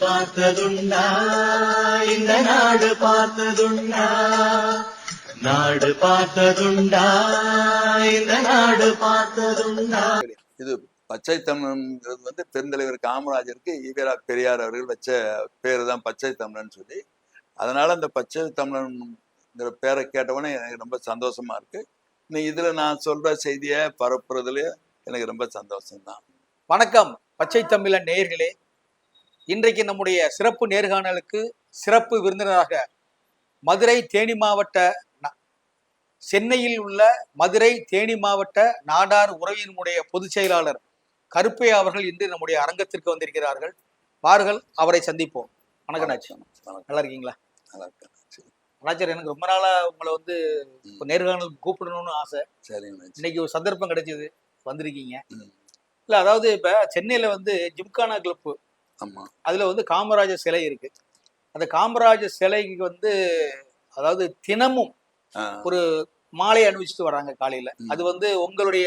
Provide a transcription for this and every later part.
பார்த்ததுண்டா இந்த நாடு பார்த்ததுண்டா. நாடு பார்த்ததுண்டா இந்த நாடு பார்த்ததுண்டா. இது பச்சை தமிழன்ங்கிறது வந்து பெருந்தலைவர் காமராஜருக்கு ஈவேரா பெரியார் அவர்கள் வச்ச பேர் தான் பச்சை தமிழன் சொல்லி. அதனால அந்த பச்சை தமிழன்ங்கிற பேரை கேட்டவொடனே எனக்கு ரொம்ப சந்தோஷமா இருக்கு. நீ இதுல நான் சொல்ற செய்தியை பரப்புறதுல எனக்கு ரொம்ப சந்தோஷம்தான். வணக்கம். பச்சை தமிழன் நேயர்களே இன்றைக்கு நம்முடைய சிறப்பு நேர்காணலுக்கு சிறப்பு விருந்தினராக மதுரை தேனி மாவட்ட சென்னையில் உள்ள மதுரை தேனி மாவட்ட நாடார் உறவினுடைய பொதுச் செயலாளர் கருப்பையா அவர்கள் இன்று நம்முடைய அரங்கத்திற்கு வந்திருக்கிறார்கள். வாருங்கள் அவரை சந்திப்போம். வணக்கம் நல்லா இருக்கீங்களா? நல்லா இருக்கேன் சரி. அண்ணாச்சார் எனக்கு ரொம்ப நாளா உங்களை வந்து நேர்காணல் கூப்பிடணும்னு ஆசை. சரிங்க இன்னைக்கு ஒரு சந்தர்ப்பம் கிடைச்சது வந்திருக்கீங்க. இல்ல அதாவது இப்ப சென்னையில வந்து ஜிம்கானா கிளப் ஆமா. அதுல வந்து காமராஜர் சிலை இருக்கு. அந்த காமராஜர் சிலைக்கு வந்து அதாவது தினமும் ஒரு மாலை அணிவிச்சுட்டு வராங்க காலையில. அது வந்து உங்களுடைய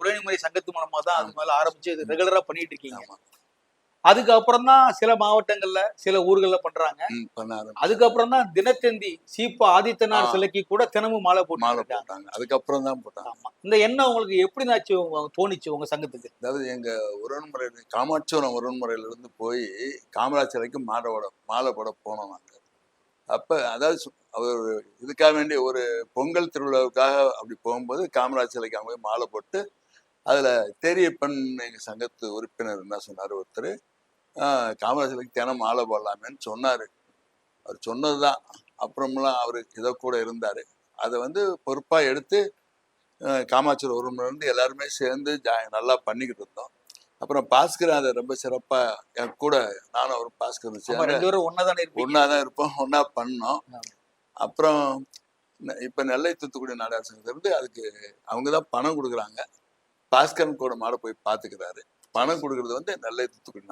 உறவுமுறை சங்கத்து மூலமா தான் அது மேல ஆரம்பிச்சு இது ரெகுலரா பண்ணிட்டு இருக்கீங்க. அதுக்கப்புறம் தான் சில மாவட்டங்கள்ல சில ஊர்கள்ல பண்றாங்க. அதுக்கப்புறம் தான் தினத்தந்தி சீப்பா ஆதித்தனார். சிலைக்கு கூட தினமும் மாலை போட்டு மாலை போட்டாங்க. அதுக்கப்புறம் தான் போட்டாங்க இந்த எண்ணம் உங்களுக்கு எப்படி நாச்சு தோணிச்சு உங்க சங்கத்துக்கு? அதாவது எங்க உறவுமுறை காமாட்சிபுரம் உறவுமுறையில இருந்து போய் காமராஜ் சிலைக்கு மாலை போட மாலை போட போனோம் நாங்க. அப்ப அதாவது அவர் இதுக்காக வேண்டி ஒரு பொங்கல் திருவிழாவுக்காக அப்படி போகும்போது காமராஜ் சிலைக்கு போய் மாலை போட்டு அதுல தேரியப்பன் எங்க சங்கத்து உறுப்பினர் என்ன சொன்னாரு ஒருத்தர்? ஆஹ் காமராஜ் சிலைக்கு தினம் மாலை போடலாமேன்னு சொன்னாரு. அவர் சொன்னதுதான். அப்புறமெல்லாம் அவரு இதோ கூட இருந்தாரு. அதை வந்து பொறுப்பா எடுத்து காமாட்சியர் இருந்து எல்லாருமே சேர்ந்து ஜா- நல்லா பண்ணிக்கிட்டு இருந்தோம். அப்புறம் பாஸ்கர் அதை ரொம்ப சிறப்பா என் கூட நானும் அவரும் பாஸ்கர் ரெண்டு பேரும் ஒன்னாதானே இருப்பீங்க. ஒன்னா தான் இருப்போம் ஒன்னா பண்ணோம். அப்புறம் இப்ப நெல்லை தூத்துக்குடி நாடார் சங்கத்துல இருந்து அதுக்கு அவங்க தான் பணம் கொடுக்குறாங்க. பாஸ்கரன் கூட மாட போய் பாத்துக்கிறாரு பணம் கொடுக்கறது வந்து நெல்லை தூத்துக்குடி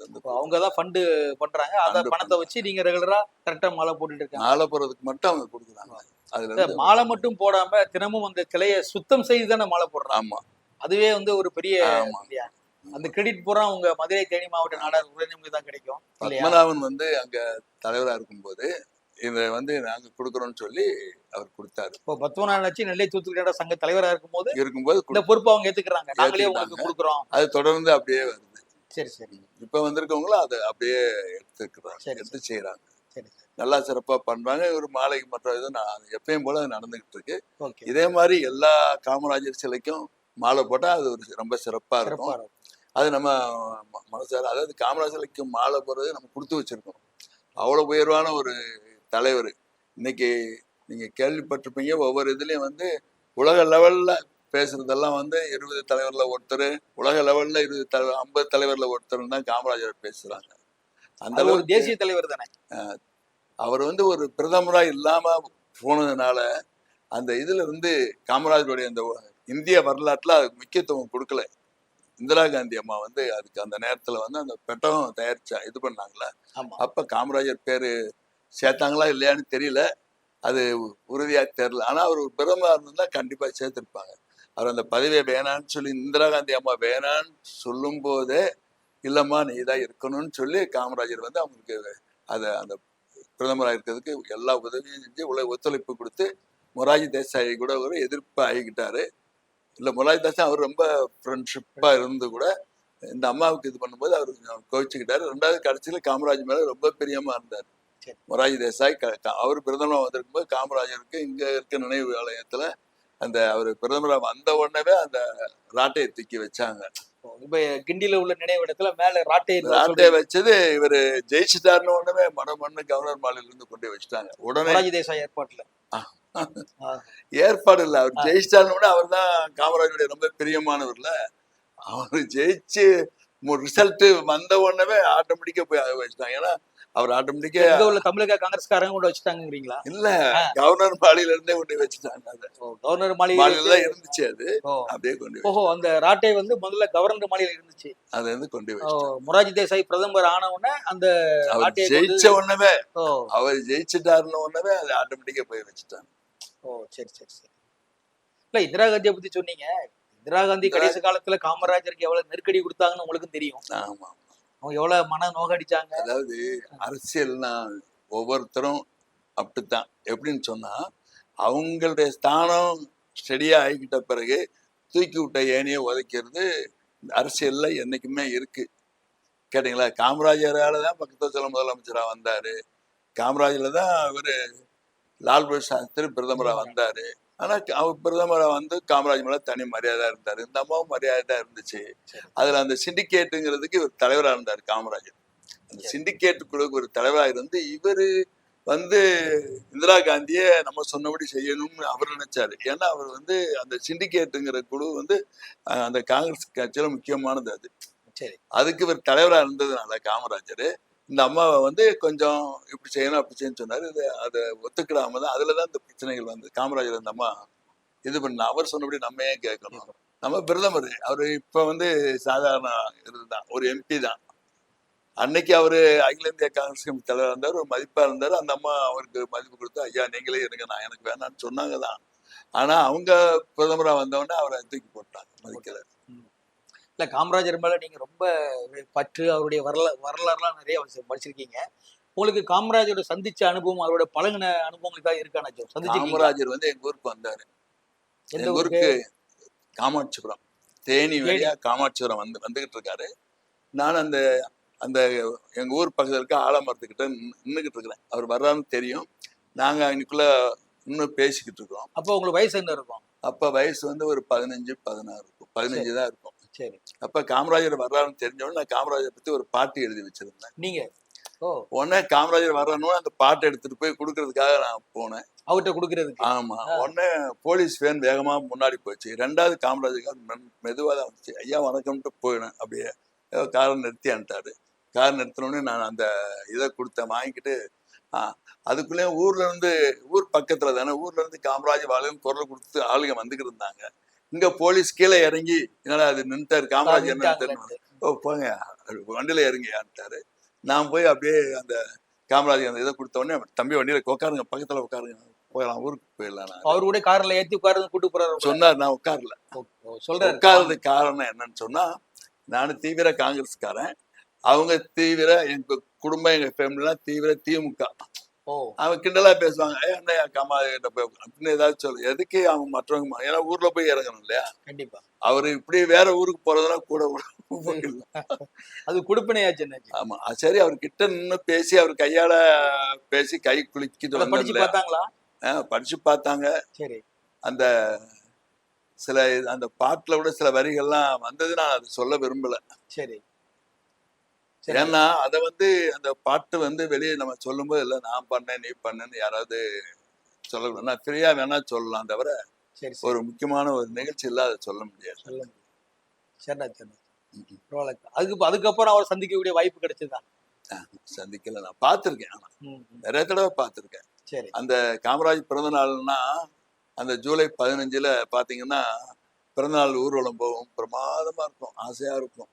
இருந்து இப்போ அவங்க தான் ஃபண்டு பண்றாங்க. அந்த பணத்தை வச்சு நீங்க ரெகுலரா கரெக்டா மாலை போட்டுட்டு இருக்காங்க. மாலை போறதுக்கு மட்டும் அவங்க கொடுக்குறாங்க. அதுல மாலை மட்டும் போடாம தினமும் அந்த கிளைய சுத்தம் செய்து தானே மாலை போடுறாங்க. ஆமா. அதுவே வந்து ஒரு பெரிய அந்த கிரெடிட் பூரா உங்க மதுரை தேனி மாவட்ட நாடார் உடனே தான் கிடைக்கும் பத்மநாபன் வந்து அங்க தலைவரா இருக்கும்போது இதை வந்து நாங்க கொடுக்குறோம்னு சொல்லி அவர் கொடுத்தாரு. இப்போ பத்மநாபன் வச்சு நெல்லை தூத்துக்குடி சங்க தலைவரா இருக்கும்போது இருக்கும்போது இந்த பொறுப்பை அவங்க ஏத்துக்கிறாங்க. நாங்களே உங்களுக்கு. கொடுக்குறோம். அது தொடர்ந்து அப்படியே வருது. சரி சரி. இப்ப வந்திருக்கவங்களும் அதை அப்படியே எடுத்துக்கிறாங்க. சரி, எடுத்து செய்யறாங்க சரி நல்லா சிறப்பா பண்றாங்க. ஒரு மாலைக்கு மற்ற இது நான் எப்பயும் போல நடந்துகிட்டு இருக்கு. ஓகே. இதே மாதிரி எல்லா காமராஜர் சிலைக்கும் மாலை போட்டா அது ஒரு ரொம்ப சிறப்பா சிறப்பா இருக்கும். அது நம்ம மனசார அதாவது காமராஜர் சிலைக்கு மாலை போடுறது நம்ம கொடுத்து வச்சிருக்கோம். அவ்வளவு உயர்வான ஒரு தலைவர். இன்னைக்கு நீங்க கேள்விப்பட்டிருப்பீங்க ஒவ்வொரு இதுலயும் வந்து உலக லெவல்ல பேசுறதெல்லாம் வந்து இருபது தலைவர்ல ஒருத்தர் உலக லெவல்ல இருபது தலைவர் ஐம்பது தலைவர்ல ஒருத்தர் தான் காமராஜர் பேசுறாங்க. அந்த ஒரு தேசிய தலைவர் தானே. அவர் வந்து ஒரு பிரதமரா இல்லாம போனதுனால அந்த இதுல இருந்து காமராஜருடைய அந்த இந்திய வரலாற்றுல அதுக்கு முக்கியத்துவம் கொடுக்கல. இந்திரா காந்தி அம்மா வந்து அதுக்கு அந்த நேரத்துல வந்து அந்த பெட்டகம் தயாரிச்சா இது பண்ணாங்களா? அப்ப காமராஜர் பேரு சேர்த்தாங்களா இல்லையான்னு தெரியல. அது உறுதியாக தெரில ஆனால் அவர் ஒரு பிரதமரா கண்டிப்பாக சேர்த்துருப்பாங்க. அவர் அந்த பதவியை வேணான்னு சொல்லி இந்திரா காந்தி அம்மா வேணான்னு சொல்லும் போதே நீ தான் இருக்கணும்னு சொல்லி காமராஜர் வந்து அவங்களுக்கு அதை அந்த பிரதமராக இருக்கிறதுக்கு எல்லா உதவியும் செஞ்சு உலக ஒத்துழைப்பு கொடுத்து மொராஜி தேசாய் கூட ஒரு எதிர்ப்பு ஆகிக்கிட்டாரு. இல்லை மொராஜி தேசாய் அவர் ரொம்ப ஃப்ரெண்ட்ஷிப்பாக இருந்து கூட இந்த அம்மாவுக்கு இது பண்ணும்போது அவர் கொஞ்சம் கோவிச்சுக்கிட்டாரு. ரெண்டாவது கடைசியில் காமராஜ் மேலே ரொம்ப பிரியமாக இருந்தார். மொராஜி தேசாய் அவர் பிரதமராக வந்திருக்கும்போது காமராஜருக்கு இங்க இருக்க நினைவு ஆலயத்துல அந்த அவர் பிரதமராக வந்த உடனே அந்த ராட்டையை தூக்கி வச்சாங்க. இப்ப கிண்டில உள்ள நினைவிடத்துல மேல ராட்டை ராட்டையை வச்சது இவரு ஜெயிச்சுட்டாருன்னு உடனே மனமண்ணு கவர்னர் மாலையில இருந்து கொண்டு போய் வச்சுட்டாங்க. உடனே மொராஜி தேசாய் ஏற்பாட்டுல. ஏற்பாடு இல்ல. அவர் ஜெயிச்சிட்டாருன்னு கூட அவர் தான் காமராஜருடைய ரொம்ப பிரியமானவர்ல. அவர் ஜெயிச்சு ரிசல்ட் வந்த உடனே ஆட்டோமேட்டிக்கா போய் அதை வச்சுட்டாங்க. ஏன்னா அவர் ஆட்டோமேட்டிக்கா உள்ள தமிழக காங்கிரஸ்காரங்க கூட வச்சுட்டாங்கிறீங்களா இல்ல கவர்னர் மாலையில இருந்தே கொண்டு வச்சுட்டாங்க கவர்னர் மாலையில மாளிகை தான் இருந்துச்சு அது. அப்படியே கொண்டு ஓஹோ அந்த ராட்டை வந்து முதல்ல கவர்னர் மாளிகையில இருந்துச்சு. அதை வந்து கொண்டு மொராஜி தேசாய் பிரதமர் ஆன உடனே அந்த ஜெயிச்ச கொண்டு- உடனே அவர் ஜெயிச்சுட்டாருன்னு உடனே அது ஆட்டோமேட்டிக்கா போய் வச்சுட்டாங்க. ஓ சரி சரி சரி. இல்ல இந்திரா காந்தியை பத்தி சொன்னீங்க. இந்திரா காந்தி கடைசி காலத்துல காமராஜருக்கு எவ்வளவு நெருக்கடி கொடுத்தாங்கன்னு உங்களுக்கும் தெரியும். ஆமா. அவங்க எவ்வளவு மன நோகடிச்சாங்க? அதாவது அரசியல்னா ஒவ்வொருத்தரும் அப்படித்தான். எப்படின்னு சொன்னா அவங்களுடைய ஸ்தானம் ஸ்டெடியா ஆகிக்கிட்ட பிறகு தூக்கி விட்ட ஏனையை உதைக்கிறது அரசியல்ல என்னைக்குமே இருக்கு. கேட்டீங்களா? காமராஜரால தான் பக்கத்துல முதலமைச்சரா வந்தாரு. காமராஜர்ல தான் இவரு லால் பகதூர் சாஸ்திரி பிரதமரா வந்தாரு. ஆனா அவர் பிரதமரா வந்து காமராஜ் மேல தனி மரியாதை இருந்தாரு. இந்த அம்மாவும் மரியாதை தான் இருந்துச்சு. அதுல அந்த சிண்டிகேட்டுங்கிறதுக்கு இவர் தலைவரா இருந்தார் காமராஜர். அந்த சிண்டிகேட் குழுவுக்கு ஒரு தலைவரா இருந்து இவரு வந்து இந்திரா காந்தியை நம்ம சொன்னபடி செய்யணும்னு அவர் நினைச்சாரு. ஏன்னா அவர் வந்து அந்த சிண்டிகேட்டுங்கிற குழு வந்து அந்த காங்கிரஸ் கட்சியில முக்கியமானது அது. சரி. அதுக்கு இவர் தலைவரா இருந்ததுனால காமராஜர். இந்த அம்மாவை வந்து கொஞ்சம் இப்படி செய்யணும் அப்படி செய்யணும்னு சொன்னாரு. இது அதை ஒத்துக்கிடாம தான் அதுல தான் இந்த பிரச்சனைகள் வந்து காமராஜர் இந்த அம்மா இது பண்ண அவர் சொன்னபடி நம்ம ஏன் கேட்கணும்? நம்ம பிரதமர் அவரு இப்ப வந்து சாதாரண இதுதான் ஒரு எம்பி தான். அன்னைக்கு அவரு அகில இந்திய காங்கிரஸ் கமிட்டி தலைவரா இருந்தார் ஒரு மதிப்பா இருந்தாரு. அந்த அம்மா அவருக்கு மதிப்பு கொடுத்து ஐயா நீங்களே இருங்க நான் எனக்கு வேணாம்னு சொன்னாங்க தான். ஆனா அவங்க பிரதமரா வந்தவொடனே அவரை தூக்கி போட்டாங்க மதிக்கல. இல்ல காமராஜர் மேல நீங்க ரொம்ப பற்று அவருடைய வரலா வரலாறுலாம் நிறைய படிச்சிருக்கீங்க. உங்களுக்கு காமராஜரோட சந்திச்ச அனுபவம் அவரோட பழகின அனுபவங்களுக்காக இருக்கானாச்சும் சந்திச்சிருக்கீங்க காமராஜர் வந்து எங்க ஊருக்கு வந்தாரு. எங்க ஊருக்கு? காமாட்சிபுரம். தேனி வழியா காமாட்சிபுரம் வந்து வந்துகிட்டு இருக்காரு. நான் அந்த அந்த எங்க ஊர் பக்கத்துல இருக்க ஆலமரத்துக்கிட்ட நின்றுகிட்டு இருக்கிறேன். அவர் வர்றாருன்னு தெரியும். நாங்க இன்னைக்குள்ள இன்னும் பேசிக்கிட்டு இருக்கோம். அப்போ உங்களுக்கு வயசு என்ன இருக்கும்? அப்ப வயசு வந்து ஒரு பதினஞ்சு பதினாறு இருக்கும். பதினஞ்சு தான் இருக்கும். சரி. அப்ப காமராஜர் வர்றாருன்னு தெரிஞ்சவொடனே நான் காமராஜர் பத்தி ஒரு பாட்டு எழுதி வச்சிருந்தேன். நீங்க? உடனே காமராஜர் வர்றானோ அந்த பாட்டை எடுத்துட்டு போய் கொடுக்கறதுக்காக நான் போனேன். அவர்கிட்ட கொடுக்கறதுக்கு? ஆமா. உடனே போலீஸ் வேன் வேகமா முன்னாடி போச்சு. ரெண்டாவது காமராஜர் மெதுவா தான் வந்துச்சு. ஐயா வணக்கம்ட்டு போயினேன். அப்படியே காரை நிறுத்தி அனுட்டாரு கார் நிறுத்தினோடனே நான் அந்த இதை கொடுத்தேன். வாங்கிக்கிட்டு அதுக்குள்ளேயும் ஊர்ல இருந்து ஊர் பக்கத்துல தானே ஊர்ல இருந்து காமராஜ் வாழ்க்கை குரல் கொடுத்து ஆளுங்க வந்துகிட்டு இருந்தாங்க. இங்க போலீஸ் கீழே இறங்கி என்னடா அது நின்ட்டாரு காமராஜ் என்ன நின்னுட்டாங்களான்ட்டு. ஓ போங்க. வண்டியில இறங்கியான்ட்டாரு நான் போய் அப்படியே அந்த காமராஜ் அந்த இதை கொடுத்த உடனே தம்பி வண்டியில உட்காருங்க பக்கத்துல உட்காருங்க. போயிடலாம் ஊருக்கு போயிடலாம். அவரு கூட கார்ல ஏத்தி உட்கார்ந்து கூட்டு போறாரு. சொன்னார் நான் உட்காரல. சொல்றாரு. உட்கார்றதுக்கு காரணம் என்னன்னு சொன்னா நான் தீவிர காங்கிரஸ்காரன். அவங்க தீவிர எங்க குடும்பம் எங்க ஃபேமிலிலாம் தீவிர திமுக. அவன் கிண்டலா பேசுவாங்க. "ஏய், என்ன காமா கிட்ட போய் உட்காரு?" அப்படின்னு ஏதாவது சொல்லு. எதுக்கு அவங்க மற்றவங்க ஏன்னா ஊர்ல போய் இறங்கணும் இல்லையா? கண்டிப்பா. அவரு இப்படி வேற ஊருக்கு போறதுனா கூட அது கொடுப்பினையாச்சு ஆமா. சரி அவர் கிட்ட நின்னு பேசி அவர் கையால பேசி கை குலுக்கிட்டு அதை படிச்சு. பார்த்தாங்களா? படிச்சு பார்த்தாங்க. சரி. அந்த சில அந்த பாட்டுல கூட சில வரிகள்லாம் வந்தது நான் அதை சொல்ல விரும்பல. சரி. ஏன்னா அதை வந்து அந்த பாட்டு வந்து வெளியே நம்ம சொல்லும்போது இல்லை நான் பண்ணேன் நீ பண்ணேன்னு யாராவது சொல்லக்கூடாது. நான் ஃப்ரீயா வேணா சொல்லலாம் தவிர ஒரு முக்கியமான ஒரு நிகழ்ச்சியில் அதை சொல்ல முடியாது. சொல்ல சரிடா சரிடா பரவாயில்ல. அதுக்கு அதுக்கப்புறம் அவர் சந்திக்கக்கூடிய வாய்ப்பு கிடைச்சதா? சந்திக்கல. நான் பார்த்துருக்கேன் ஆனா. நிறைய தடவை பார்த்துருக்கேன். சரி. அந்த காமராஜ் பிறந்த நாள்னா அந்த ஜூலை பதினஞ்சுல பாத்தீங்கன்னா பிறந்தநாள் ஊர்வலம் போகும். பிரமாதமா இருக்கும். ஆசையா இருக்கும்.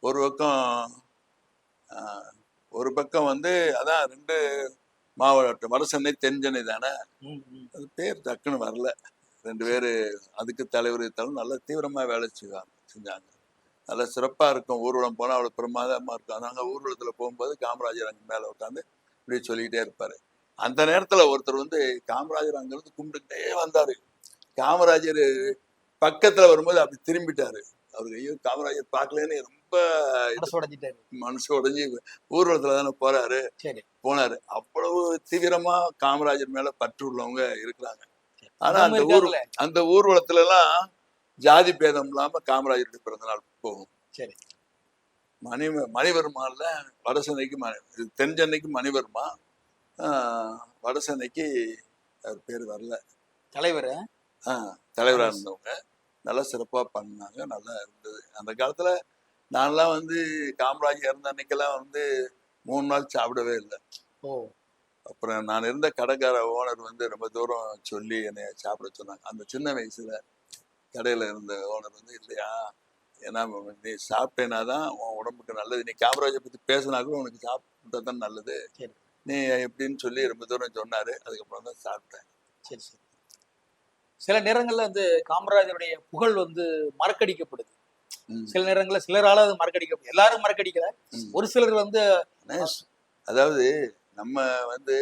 ஒரு பக்கம் ஒரு பக்கம் வந்து அதான் ரெண்டு மாவட்டம் வட சென்னை தென். அது பேர் டக்குன்னு வரல. ரெண்டு பேர் அதுக்கு தலைவர் தலைவர் நல்லா தீவிரமா வேலை செய்வாங்க செஞ்சாங்க. நல்லா சிறப்பா இருக்கும். ஊர்வலம் போனா அவ்வளவு பிரமாதமா இருக்கும். நாங்க ஊர்வலத்துல போகும்போது காமராஜர் அங்க மேல உட்காந்து இப்படி சொல்லிக்கிட்டே இருப்பாரு. அந்த நேரத்துல ஒருத்தர் வந்து காமராஜர் அங்கிருந்து கும்பிட்டுக்கிட்டே வந்தாரு. காமராஜர் பக்கத்துல வரும்போது அப்படி திரும்பிட்டாரு. அவருக்கு ஐயோ காமராஜர் பார்க்கலன்னு ரொம்ப மனசு உடைஞ்சு ஊர்வலத்துல தானே போறாரு. சரி. போனாரு. அவ்வளவு தீவிரமா காமராஜர் மேல பற்று உள்ளவங்க இருக்கிறாங்க. ஆனா அந்த ஊர். அந்த ஊர்வலத்துல எல்லாம் ஜாதி பேதம் இல்லாம காமராஜருடைய பிறந்த நாள் போகும். சரி. மணி மணிவர்மால வடசென்னைக்கு மணி இது தென் சென்னைக்கு மணிவர்மா? ஆஹ், வடசென்னைக்கு அவர் பேர் வரல. தலைவர். ஆஹ், தலைவரா இருந்தவங்க. நல்லா சிறப்பா பண்ணாங்க நல்லா இருந்தது. அந்த காலத்துல நான்லாம் வந்து காமராஜர் இறந்த அன்னைக்கெல்லாம் வந்து மூணு நாள் சாப்பிடவே இல்லை. ஓ. அப்புறம் நான் இருந்த கடைக்கார ஓனர் வந்து ரொம்ப தூரம் சொல்லி என்னை சாப்பிட சொன்னாங்க. அந்த சின்ன வயசுல கடையில இருந்த ஓனர் வந்து இல்லையா ஏன்னா நீ சாப்பிட்டேனா தான் உன் உடம்புக்கு நல்லது. நீ காமராஜை பத்தி பேசினா கூட உனக்கு சாப்பிட்டா தான் நல்லது. சரி. நீ எப்படின்னு சொல்லி ரொம்ப தூரம் சொன்னாரு. அதுக்கப்புறம் தான் சாப்பிட்டேன். சரி சரி. சில நேரங்கள்ல வந்து காமராஜருடைய புகழ் வந்து மறக்கடிக்கப்படுது. சில நேரங்கள்ல சிலரால அது மறக்கடிக்க எல்லாரும் மறக்கடிக்கல. ஒரு சிலர் வந்து. அதாவது நம்ம வந்து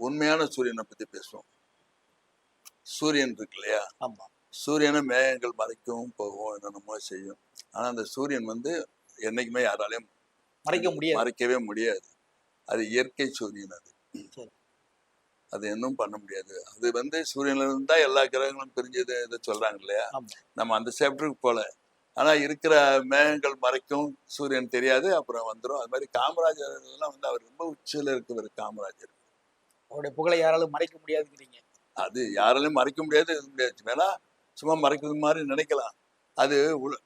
உண்மையான சூரியனை பத்தி பேசுவோம். சூரியன் இருக்கு இல்லையா? ஆமா. சூரியனை மேகங்கள் மறைக்கவும் போகும் என்னென்னமோ செய்யும். ஆனா அந்த சூரியன் வந்து என்னைக்குமே யாராலையும் மறைக்க முடியாது. மறைக்கவே முடியாது. அது இயற்கை சூரியன் அது. அது இன்னும் பண்ண முடியாது. அது வந்து சூரியன்ல இருந்து தான் எல்லா கிரகங்களும் பிரிஞ்சது இதை சொல்றாங்க இல்லையா. நம்ம அந்த சாப்டருக்கு போல. ஆனா இருக்கிற மேகங்கள் மறைக்கும் சூரியன் தெரியாது அப்புறம் வந்துடும் அது மாதிரி காமராஜர் எல்லாம் வந்து அவர் ரொம்ப உச்சியில இருக்கவர் காமராஜர். அவருடைய புகழை யாராலும் மறைக்க முடியாதுங்கிறீங்க. அது யாராலையும் மறைக்க முடியாது எதுவும் முடியாது. வேணா சும்மா மறைக்கிறது மாதிரி நினைக்கலாம். அது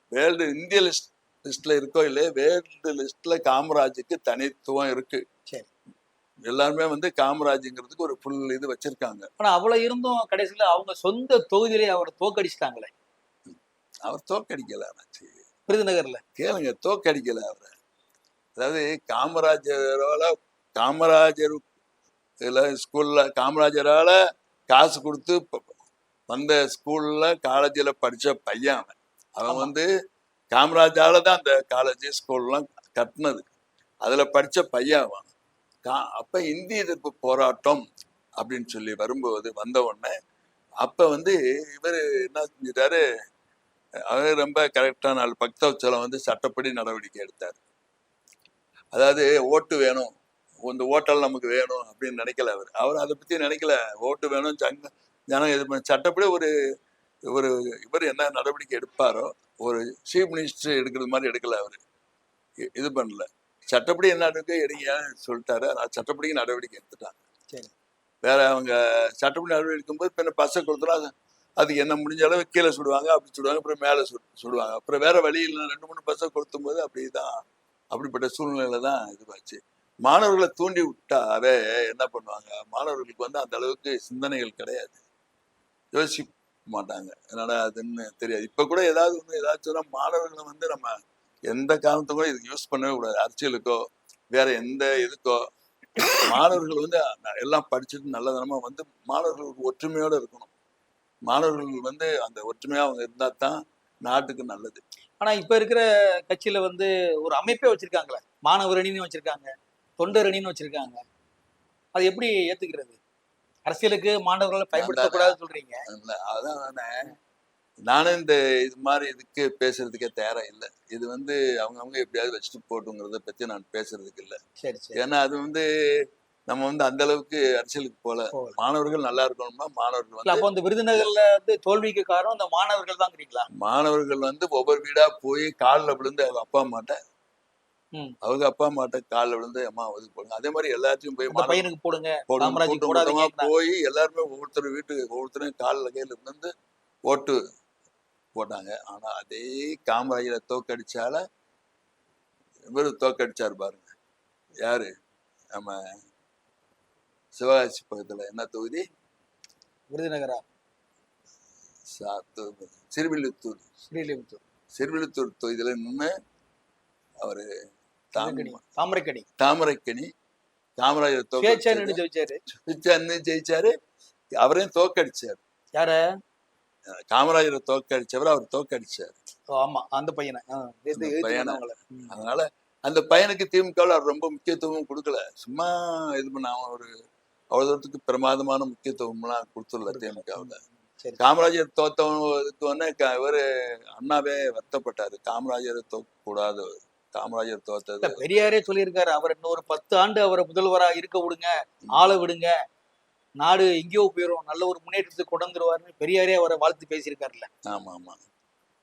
வேர்ல்டு இந்திய லிஸ்ட் லிஸ்ட்ல இருக்கோ இல்லையே வேர்ல்டு லிஸ்ட்ல காமராஜுக்கு தனித்துவம் இருக்கு. சரி. எல்லாருமே வந்து காமராஜுங்கிறதுக்கு ஒரு ஃபுல் இது வச்சிருக்காங்க. ஆனா அவ்வளவு இருந்தும் கடைசியில அவங்க சொந்த தொகுதியிலே அவரை தோக்கடிச்சிட்டாங்களே. அவர் தோக்கடிக்கல ஆனாச்சு. விருதுநகர்ல. கேளுங்க தோக்கடிக்கல அவரை. அதாவது காமராஜரால காமராஜர் ஸ்கூல்ல காமராஜரால காசு கொடுத்து வந்த ஸ்கூல்ல காலேஜில் படிச்ச பையன் அவன். அவன். வந்து காமராஜால தான் அந்த காலேஜ் ஸ்கூல்லாம் கட்டினது. அதுல படிச்ச பையன் அவன். கா அப்ப இந்தி எதிர்ப்பு போராட்டம் அப்படின்னு சொல்லி வரும்போது வந்த உடனே அப்ப வந்து இவர் என்ன செஞ்சிட்டாரு? அவர் ரொம்ப கரெக்டான ஆள். பக்தவச்சலம் வந்து சட்டப்படி நடவடிக்கை எடுத்தார். அதாவது ஓட்டு வேணும். இந்த ஓட்டல் நமக்கு வேணும் அப்படின்னு நினைக்கல அவர். அவர் அதை பத்தி நினைக்கல. ஓட்டு வேணும் சங்க ஜனம் இது பண்ண சட்டப்படி ஒரு ஒரு இவர் என்ன நடவடிக்கை எடுப்பாரோ ஒரு சீஃப் மினிஸ்டர் எடுக்கிறது மாதிரி எடுக்கல அவர். இது பண்ணல. சட்டப்படி என்ன நடவடிக்கை எடுங்கன்னு சொல்லிட்டாரு. நான் சட்டப்படிக்கு நடவடிக்கை எடுத்துட்டாங்க. சரி. வேற அவங்க சட்டப்படி நடவடிக்கை எடுக்கும்போது பின்ன பஸ்ஸை கொடுத்துரும் அது என்ன முடிஞ்ச அளவு கீழே சுடுவாங்க அப்படி சுடுவாங்க அப்புறம் மேலே சு சுடுவாங்க. அப்புறம் வேற வழி இல்லை. ரெண்டு மூணு பஸ்ஸை கொடுத்தும் போது அப்படிதான் அப்படிப்பட்ட சூழ்நிலையில தான் இதுவாச்சு. மாணவர்களை தூண்டி விட்டாவே என்ன பண்ணுவாங்க? மாணவர்களுக்கு வந்து அந்த அளவுக்கு சிந்தனைகள் கிடையாது. யோசிக்க மாட்டாங்க. என்னடா அதுன்னு தெரியாது. இப்ப கூட ஏதாவது ஒன்று ஏதாச்சும் மாணவர்களை வந்து நம்ம எந்த காரணத்துக்கும் இதுக்கு யூஸ் பண்ணவே கூடாது. அரசியலுக்கோ வேற எந்த இதுக்கோ மாணவர்கள் வந்து எல்லாம் படிச்சுட்டு நல்லதனமா வந்து மாணவர்களுக்கு ஒற்றுமையோட இருக்கணும். மாணவர்கள் வந்து அந்த ஒற்றுமையா அவங்க இருந்தா தான் நாட்டுக்கு நல்லது. ஆனா இப்ப இருக்கிற கட்சியில வந்து ஒரு அமைப்பே வச்சிருக்காங்களே. மாணவர் அணின்னு வச்சிருக்காங்க தொண்டர் அணின்னு வச்சிருக்காங்க. அது எப்படி ஏத்துக்கிறது? அரசியலுக்கு மாணவர்களை பயன்படுத்தக்கூடாதுன்னு சொல்றீங்க. அதான் நானும் இந்த இது மாதிரி இதுக்கு பேசுறதுக்கே தயாரா இல்லை. இது வந்து அவங்க அவங்க எப்படியாவது வச்சுட்டு போட்டுங்கிறத பத்தி நான் பேசுறதுக்கு இல்லை. ஏன்னா அது வந்து நம்ம வந்து அந்த அளவுக்கு அரசியலுக்கு போல. மாணவர்கள் நல்லா இருக்கணும்னா மாணவர்கள் வந்து அப்போ இந்த விருதுநகர்ல வந்து தோல்விக்கு காரணம் இந்த மாணவர்கள் தாங்கிறீங்களா மாணவர்கள் வந்து ஒவ்வொரு வீடா போய் காலில் விழுந்து அவங்க அப்பா அம்மாட்ட ம். அவங்க அப்பா அம்மாட்ட காலில் விழுந்து அம்மா ஒதுக்கு போடுங்க. அதே மாதிரி எல்லாத்தையும் போய் பையனுக்கு போடுங்க. போடுங்க, போய் எல்லாருமே ஒவ்வொருத்தர் வீட்டுக்கு ஒவ்வொருத்தரும் காலில் கையில் விழுந்து ஓட்டு போட்டாங்க. ஆனா அதே காமராஜரை தோக்கடிச்சால இவரு தோக்கடிச்சாரு பாருங்க. யாரு? நம்ம சிவகாசி பக்கத்துல என்ன தொகுதி? விருதுநகரா? சிறுவில்லித்தூர். ஸ்ரீலிபுத்தூர் சிறுவில்லித்தூர் தொகுதியில நின்று அவரு தாம்- தாமரைக்கணி தாமரைக்கனி. காமராஜர் சுயேட்சா தோக்கடிச்சாரு ஜெயிச்சாரு. அவரையும் தோக்கடிச்சார். யார? காமராஜரை தோக்கடிச்சவர் அவர் தோக்கடிச்சார் ஆமா. அந்த பையனை. அதனால அந்த பையனுக்கு திமுகவில் அவர் ரொம்ப முக்கியத்துவம் கொடுக்கல. சும்மா இது பண்ண அவன் ஒரு அவ்வளவு தூரத்துக்கு பிரமாதமான முக்கியத்துவம்லாம் கொடுத்துடல திமுகவில். காமராஜர் தோத்தவனுக்கு வந்து இவரு அண்ணாவே வருத்தப்பட்டாரு. காமராஜரை தோக்க கூடாது காமராஜர் தோத்தது பெரியாரே சொல்லியிருக்காரு. அவர் இன்னொரு பத்து ஆண்டு அவரை முதல்வரா இருக்க விடுங்க. ஆள விடுங்க. நாடு எங்கேயோ போயிரும் நல்ல ஒரு முன்னேற்றத்துக்கு கொண்டு வந்துருவாருன்னு பெரியாரே அவரை வாழ்த்து பேசியிருக்காருல்ல. ஆமா ஆமா.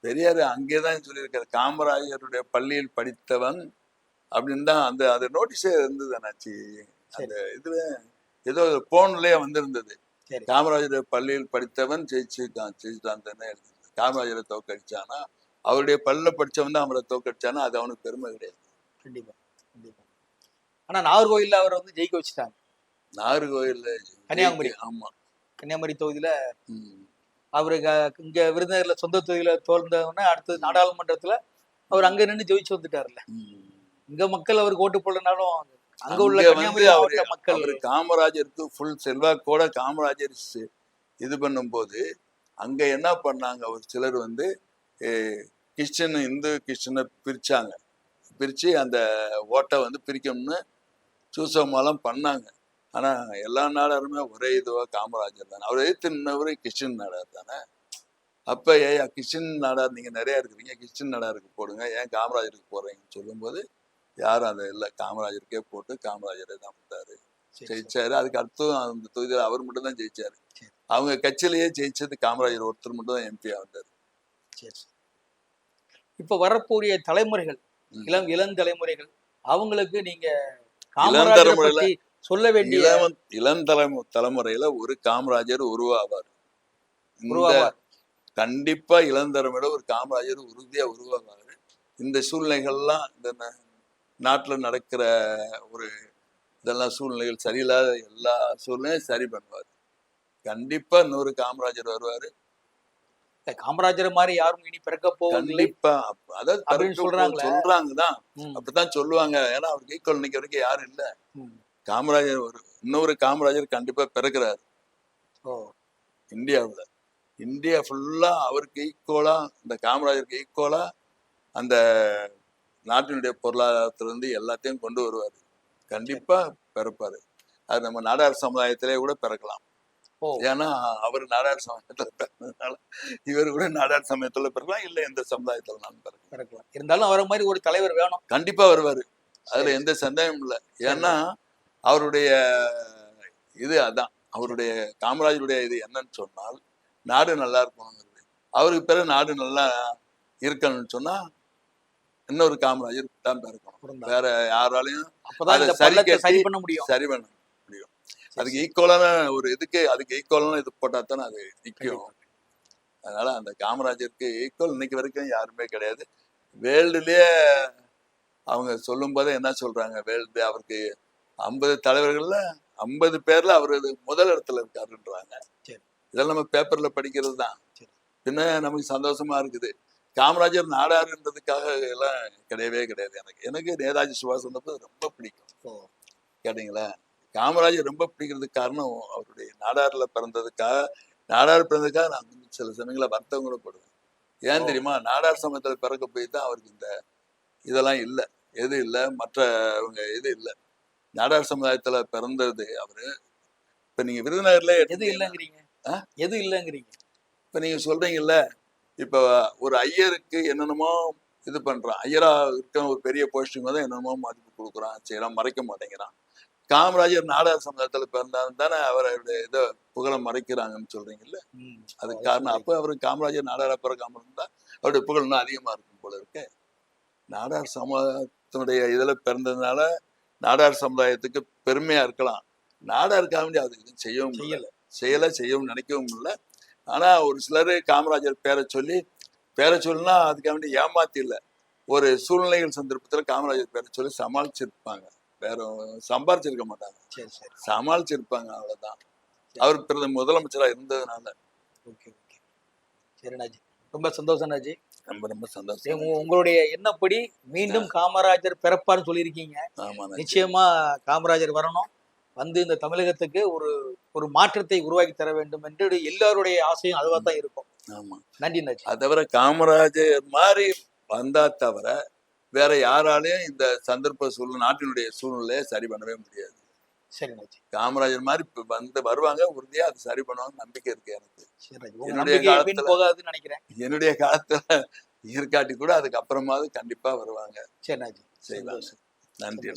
பெரியார் அங்கேதான் சொல்லியிருக்காரு. காமராஜருடைய பள்ளியில் படித்தவன் அப்படின்னு தான் அந்த அந்த நோட்டீஸே இருந்தது அண்ணாச்சி. அந்த இதுல ஏதோ போன்லயே வந்திருந்தது. சரி. காமராஜர் பள்ளியில் படித்தவன் ஜெயிச்சுட்டான் ஜெயிச்சுட்டான் தானே இருந்தது. காமராஜரை தோக்கடிச்சானா அவருடைய பள்ளியில படிச்சவன் தான் அவரை தோக்கடிச்சானா அது அவனுக்கு பெருமை கிடையாது. கண்டிப்பா கண்டிப்பா. ஆனா நாகர்கோயில்ல அவர் வந்து ஜெயிக்க வச்சுட்டாங்க. நாகர்கோயில்ல கன்னியாகுமரி. ஆமா கன்னியாகுமரி தொகுதியில. அவரு இங்க விருதுநகர்ல சொந்த தொகுதியில தோல்ந்தவொடனே அடுத்து நாடாளுமன்றத்துல அவர் அங்க நின்று ஜெயிச்சு வந்துட்டாருல்ல ம். இங்க மக்கள் அவருக்கு ஓட்டு போடலனாலும் அங்க உள்ள கன்னியாகுமரி மக்கள் காமராஜருக்கு ஃபுல் செல்வாக்கோட காமராஜர் இது பண்ணும்போது அங்க என்ன பண்ணாங்க ஒரு சிலர் வந்து கிறிஸ்டின் இந்து கிறிஸ்டினை பிரிச்சாங்க பிரிச்சு அந்த ஓட்டை வந்து பிரிக்கணும்னு சூசகமாலாம் பண்ணாங்க ஆனா எல்லா நாடாருமே ஒரே இதுவா காமராஜர் தானே. அவர் நின்னவரு கிறிஸ்டின் நாடார் தானே. அப்ப ஏன் கிறிஸ்டின் நாடார் நீங்க நிறைய இருக்கிறீங்க. கிறிஸ்டின் நாடாருக்கு போடுங்க. ஏன் காமராஜருக்கு போடுறீங்கன்னு சொல்லும்போது யாரும் அதை இல்லை. காமராஜருக்கே போட்டு காமராஜரே தான் சரி. ஜெயிச்சாரு. அதுக்கு அடுத்தும் அந்த தொகுதியில் அவர் மட்டும் தான் ஜெயிச்சாரு. சரி. அவங்க கட்சியிலேயே ஜெயிச்சது காமராஜர். ஒருத்தர் மட்டும் தான் சரி, சரி. இப்ப வரக்கூடிய தலைமுறைகள் ம். இளம் இளந்தலைமுறைகள் அவங்களுக்கு நீங்க காமராஜரை சொல்ல வேண்டிய இளம் இளந்தலைமு தலைமுறையில ஒரு காமராஜர் உருவாவார். உருவாவார். கண்டிப்பா இளந்தலைமுறையில ஒரு காமராஜர் உறுதியா உருவாவாரு. இந்த சூழ்நிலைகள்லாம் இந்த நாட்டுல நடக்கிற ஒரு இதெல்லாம் சூழ்நிலைகள் சரியில்லாத எல்லா சூழ்நிலையும் சரி பண்ணுவார். கண்டிப்பா இன்னொரு காமராஜர் வருவாரு. காமராஜர் மாதிரி யாரும் இனி பிறக்க அப்ப- அதாவது சொல்றாங்களே. சொல்றாங்கதான் அப்படித்தான் சொல்லுவாங்க. ஏன்னா அவருக்கு ஈக்குவல் நிக்க வரைக்கும் யாரும் இல்ல. காமராஜர் ஒரு இன்னொரு காமராஜர் கண்டிப்பா பிறக்கிறார் இந்தியாவுல. இந்தியா ஃபுல்லா அவருக்கு ஈக்குவலா இந்த காமராஜருக்கு ஈக்குவலா அந்த நாட்டினுடைய பொருளாதாரத்திலிருந்து எல்லாத்தையும் கொண்டு வருவார். கண்டிப்பா பிறப்பாரு. அது நம்ம நாடார் சமுதாயத்திலே கூட பிறக்கலாம். ஓ. ஏன்னா அவர் நாடார் சமயத்துல பிறந்ததுனால இவர் கூட நாடார் சமயத்துல பிறக்கலாம் இல்ல எந்த சமுதாயத்துல நான் பிறக்கலாம் பிறக்கலாம். இருந்தாலும் அவரை மாதிரி ஒரு தலைவர் வேணும். கண்டிப்பா வருவாரு. அதுல. எந்த சந்தேகமும் இல்லை. ஏன்னா அவருடைய இது அதான். அவருடைய காமராஜருடைய இது என்னன்னு சொன்னால் நாடு நல்லா இருக்கணுங்கிறது. அவருக்கு பிறகு நாடு நல்லா இருக்கணும்னு சொன்னா இன்னொரு காமராஜர் தான் பிறக்கணும். வேற யாராலையும் சரி பண்ண முடியும். சரி பண்ண முடியும். அதுக்கு ஈக்குவலான ஒரு இதுக்கு அதுக்கு ஈக்குவலான இது போட்டா தானே அது நிற்கும். அதனால அந்த காமராஜருக்கு ஈக்குவல் இன்னைக்கு வரைக்கும் யாருமே கிடையாது. வேர்ல்டுலயே அவங்க சொல்லும் போதே என்ன சொல்றாங்க வேர்ல்டு அவருக்கு ஐம்பது தலைவர்கள்ல ஐம்பது பேர்ல அவர் முதல் இடத்துல இருக்காருன்றாங்க. சரி. இதெல்லாம் நம்ம பேப்பர்ல படிக்கிறது தான். பின்ன நமக்கு சந்தோஷமா இருக்குது. காமராஜர் நாடாருன்றதுக்காக எல்லாம் கிடையவே கிடையாது எனக்கு. எனக்கு நேதாஜி சுபாஷ் சந்திரபோஸ் ரொம்ப பிடிக்கும். கேட்டீங்களா? காமராஜர் ரொம்ப பிடிக்கிறதுக்கு காரணம் அவருடைய நாடார்ல பிறந்ததுக்காக நாடார் பிறந்ததுக்காக நான் சில சமயங்கள வருத்தம் கூட படுவேன். ஏன். தெரியுமா? நாடார் சமயத்துல பிறக்க போய் தான் அவருக்கு இந்த இதெல்லாம் இல்லை. எது இல்லை? மற்றவங்க இது இல்லை? நாடார் சமுதாயத்துல பிறந்தது அவரு. இப்ப நீங்க விருதுநகர்ல எது இல்லைங்கிறீங்க? எது இல்லைங்கிறீங்க? இப்ப நீங்க சொல்றீங்கல்ல இப்ப ஒரு ஐயருக்கு என்னென்னமோ இது பண்றான். ஐயரா இருக்க ஒரு பெரிய போஸ்டிங் வந்து என்னென்னமோ மதிப்பு கொடுக்குறான் செய்யறான் மறைக்க மாட்டேங்கிறான். காமராஜர் நாடார் சமுதாயத்துல பிறந்தாலும் தானே அவருடைய இதை புகழ மறைக்கிறாங்கன்னு சொல்றீங்கல்ல. ஓ, காரணம். அப்ப அவரு காமராஜர் நாடாரா பிறக்காம இருந்தா அவருடைய புகழ் இன்னும் அதிகமா இருக்கும் போல இருக்கு. நாடார் சமுதாயத்தினுடைய இதுல பிறந்ததுனால நாடார் சமுதாயத்துக்கு பெருமையா இருக்கலாம். நாடாருக்காக வேண்டி அது எதுவும் செய்யவும் செய்யல. செய்யல செய்யவும் நினைக்கவும் இல்லை ஆனா ஒரு சிலர் காமராஜர் பேரை சொல்லி பேரை சொல்லினா அதுக்காக வேண்டி ஏமாத்தி இல்லை. ஒரு சூழ்நிலைகள் சந்தர்ப்பத்துல காமராஜர் பேரை சொல்லி சமாளிச்சிருப்பாங்க. வேற சம்பாரிச்சிருக்க மாட்டாங்க. சரி சரி. சமாளிச்சிருப்பாங்க அவ்வளவுதான். அவர் பிறந்த முதலமைச்சரா இருந்ததுனால. Okay okay. சரி நாஜி ரொம்ப சந்தோஷம் நாஜி ரொம்ப ரொம்ப சந்தோஷம். உங்களுடைய எண்ணப்படி மீண்டும் காமராஜர் பிறப்பார்னு சொல்லியிருக்கீங்க. நன்றி. நிச்சயமா காமராஜர் வரணும். வந்து இந்த தமிழகத்துக்கு ஒரு ஒரு மாற்றத்தை உருவாக்கி தர வேண்டும் என்று எல்லாருடைய ஆசையும் அதுவாக தான் இருக்கும். ஆமா. நன்றி நாஜி அது தவிர காமராஜர் மாதிரி வந்தா தவிர வேற யாராலையும் இந்த சந்தர்ப்ப சூழ்நிலை நாட்டினுடைய சூழ்நிலையை சரி பண்ணவே முடியாது. சரி. நாஜி காமராஜர் மாதிரி இப்ப வந்து வருவாங்க உறுதியா அது சரி பண்ணுவாங்க நம்பிக்கை இருக்கு எனக்கு. என்னுடைய காலத்துல- போகாதுன்னு நினைக்கிறேன். என்னுடைய காலத்துல இருக்காட்டி கூட அதுக்கு அப்புறமாவது கண்டிப்பா வருவாங்க. சரி செய்வாங்க. நன்றி